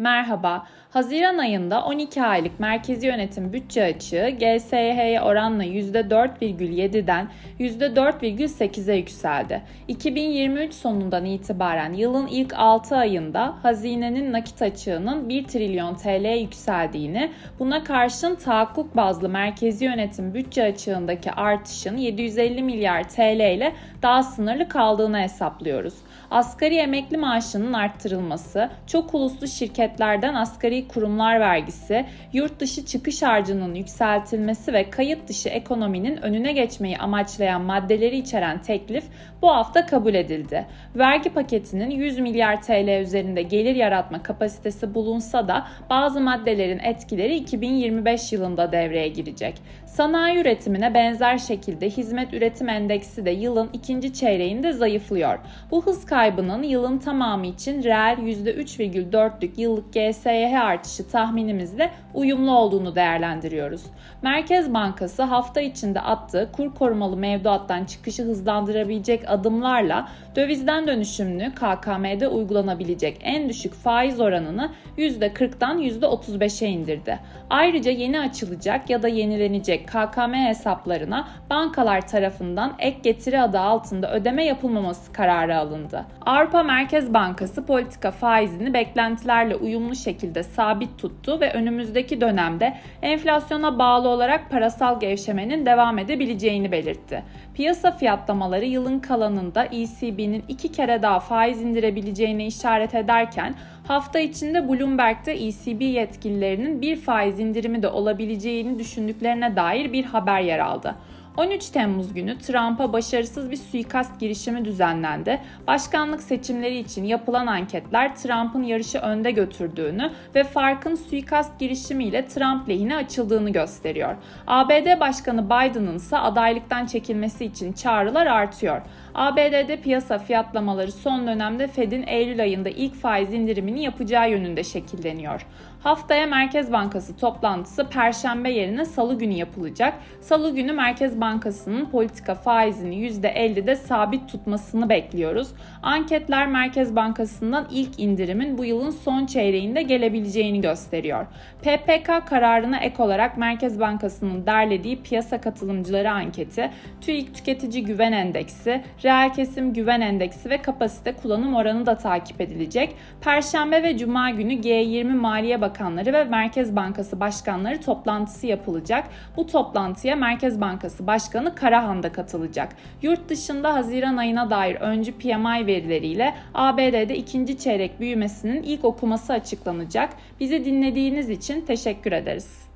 Merhaba. Haziran ayında 12 aylık merkezi yönetim bütçe açığı GSYH'ye oranla %4,7'den %4,8'e yükseldi. 2023 sonundan itibaren yılın ilk 6 ayında hazinenin nakit açığının 1 trilyon TL'ye yükseldiğini, buna karşın tahakkuk bazlı merkezi yönetim bütçe açığındaki artışın 750 milyar TL ile daha sınırlı kaldığını hesaplıyoruz. Asgari emekli maaşının arttırılması, çok uluslu şirketlerden asgari kurumlar vergisi, yurt dışı çıkış harcının yükseltilmesi ve kayıt dışı ekonominin önüne geçmeyi amaçlayan maddeleri içeren teklif bu hafta kabul edildi. Vergi paketinin 100 milyar TL üzerinde gelir yaratma kapasitesi bulunsa da bazı maddelerin etkileri 2025 yılında devreye girecek. Sanayi üretimine benzer şekilde hizmet üretim endeksi de yılın ikinci çeyreğinde zayıflıyor. Bu hız kaybının yılın tamamı için reel %3,4'lük yıllık GSYH artışı tahminimizle uyumlu olduğunu değerlendiriyoruz. Merkez Bankası hafta içinde attığı kur korumalı mevduattan çıkışı hızlandırabilecek adımlarla dövizden dönüşümlü KKM'de uygulanabilecek en düşük faiz oranını %40'dan %35'e indirdi. Ayrıca yeni açılacak ya da yenilenecek KKM hesaplarına bankalar tarafından ek getiri adı altında ödeme yapılmaması kararı alındı. Avrupa Merkez Bankası politika faizini beklentilerle uyumlu şekilde sabit tuttu ve önümüzdeki dönemde enflasyona bağlı olarak parasal gevşemenin devam edebileceğini belirtti. Piyasa fiyatlamaları yılın kalanında ECB'nin iki kere daha faiz indirebileceğine işaret ederken hafta içinde Bloomberg'de ECB yetkililerinin bir faiz indirimi de olabileceğini düşündüklerine dair bir haber yer aldı. 13 Temmuz günü Trump'a başarısız bir suikast girişimi düzenlendi. Başkanlık seçimleri için yapılan anketler Trump'ın yarışı önde götürdüğünü ve farkın suikast girişimiyle Trump lehine açıldığını gösteriyor. ABD Başkanı Biden'ın ise adaylıktan çekilmesi için çağrılar artıyor. ABD'de piyasa fiyatlamaları son dönemde Fed'in Eylül ayında ilk faiz indirimini yapacağı yönünde şekilleniyor. Haftaya Merkez Bankası toplantısı Perşembe yerine Salı günü yapılacak. Salı günü Merkez Bankası'nın politika faizini %50'de sabit tutmasını bekliyoruz. Anketler Merkez Bankası'ndan ilk indirimin bu yılın son çeyreğinde gelebileceğini gösteriyor. PPK kararına ek olarak Merkez Bankası'nın derlediği piyasa katılımcıları anketi, TÜİK Tüketici Güven Endeksi, reel kesim güven endeksi ve kapasite kullanım oranı da takip edilecek. Perşembe ve Cuma günü G20 Maliye Bakanları ve Merkez Bankası Başkanları toplantısı yapılacak. Bu toplantıya Merkez Bankası Başkanı Karahan da katılacak. Yurt dışında Haziran ayına dair öncü PMI verileriyle ABD'de ikinci çeyrek büyümesinin ilk okuması açıklanacak. Bizi dinlediğiniz için teşekkür ederiz.